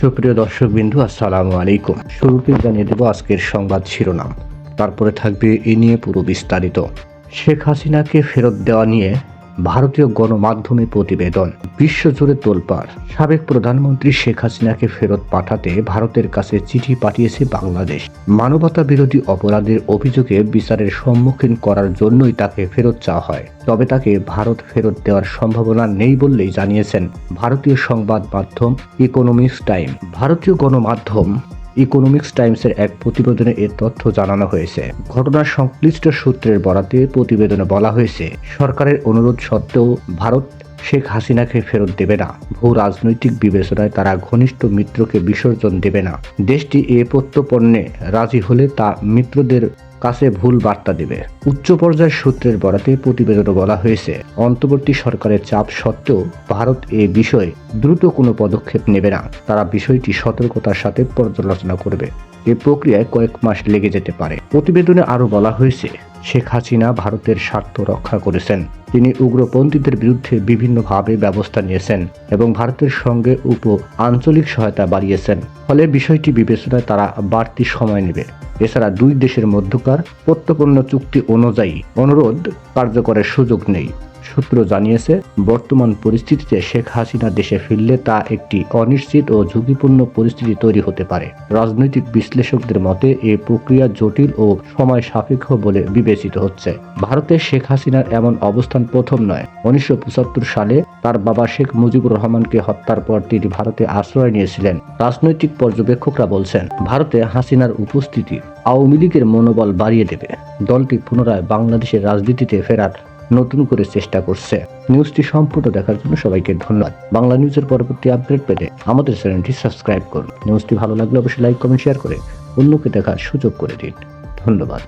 সুপ্রিয় দর্শক বিন্দু আসসালামু আলাইকুম। শুরুতে জানিয়ে দেব আজকের সংবাদ শিরোনাম। তারপরে থাকবে এ নিয়ে পুরো বিস্তারিত। শেখ হাসিনাকে ফেরত দেওয়া নিয়ে ভারতীয় গণমাধ্যমে প্রতিবেদন। বিশ্বজুড়ে তোলপাড়। সাবেক প্রধানমন্ত্রী শেখ হাসিনাকে ফেরত পাঠাতে ভারতের কাছে চিঠি পাঠিয়েছে বাংলাদেশ। মানবতা বিরোধী অপরাধের অভিযোগে বিচারের সম্মুখীন করার জন্যই তাকে ফেরত চাওয়া হয়। তবে তাকে ভারত ফেরত দেওয়ার সম্ভাবনা নেই বললেই জানিয়েছেন ভারতীয় সংবাদ মাধ্যম ইকোনমিক্স টাইম। ভারতীয় গণমাধ্যম ইকোনমিক্স টাইমসের এক প্রতিবেদনে এ তথ্য জানানো হয়েছে। ঘটনার সংশ্লিষ্ট সূত্রের বরাতে প্রতিবেদনে বলা হয়েছে, সরকারের অনুরোধ সত্ত্বেও ভারত শেখ হাসিনাকে ফেরত দেবে না। ভূ রাজনৈতিক বিবেচনায় তারা ঘনিষ্ঠ মিত্রকে বিসর্জন দেবে না। দেশটি এ প্রত্যপণ্যে রাজি হলে তা মিত্রদের কাছে ভুল বার্তা দেবে। উচ্চ পর্যায়ের সূত্রের বরাতে প্রতিবেদনে বলা হয়েছে, অন্তর্বর্তী সরকারের চাপ সত্ত্বেও ভারত এ বিষয়ে দ্রুত কোনো পদক্ষেপ নেবে না। তারা বিষয়টি সতর্কতার সাথে পর্যালোচনা করবে। এ প্রক্রিয়ায় কয়েক মাস লেগে যেতে পারে। প্রতিবেদনে আরও বলা হয়েছে শেখ হাসিনা ভারতের স্বার্থ রক্ষা করেছেন। তিনি উগ্রপন্থীদের বিরুদ্ধে বিভিন্নভাবে ব্যবস্থা নিয়েছেন এবং ভারতের সঙ্গে উপ আঞ্চলিক সহায়তা বাড়িয়েছেন। ফলে বিষয়টি বিবেচনায় তারা বাড়তি সময় নেবে। এছাড়া দুই দেশের মধ্যকার প্রত্যপন্ন চুক্তি অনুযায়ী অনুরোধ কার্যকরের সুযোগ নেই। সূত্র জানিয়েছে, বর্তমান পরিস্থিতিতে শেখ হাসিনা দেশে ফিরলে তা একটি অনিশ্চিত ও ঝুঁকিপূর্ণ পরিস্থিতি তৈরি হতে পারে। রাজনৈতিক বিশ্লেষকদের মতে এই প্রক্রিয়া জটিল ও সময় সাপেক্ষ বলে বিবেচিত হচ্ছে। ভারতে শেখ হাসিনার এমন অবস্থান প্রথম নয়। উনিশশো সালে তার বাবা শেখ মুজিবুর রহমানকে হত্যার পর তিনি ভারতে আশ্রয় নিয়েছিলেন। রাজনৈতিক পর্যবেক্ষকরা বলছেন, ভারতে হাসিনার উপস্থিতি আওয়ামী লীগের মনোবল বাড়িয়ে দেবে। দলটি পুনরায় বাংলাদেশের রাজনীতিতে ফেরার নতুন করে চেষ্টা করছে। নিউজটি সম্পূর্ণ দেখার জন্য সবাইকে ধন্যবাদ। বাংলা নিউজের পরবর্তী আপডেট পেতে আমাদের চ্যানেলটি সাবস্ক্রাইব করুন। নিউজটি ভালো লাগলে অবশ্যই লাইক, কমেন্ট, শেয়ার করে অন্যকে দেখার সুযোগ করে দিন। ধন্যবাদ।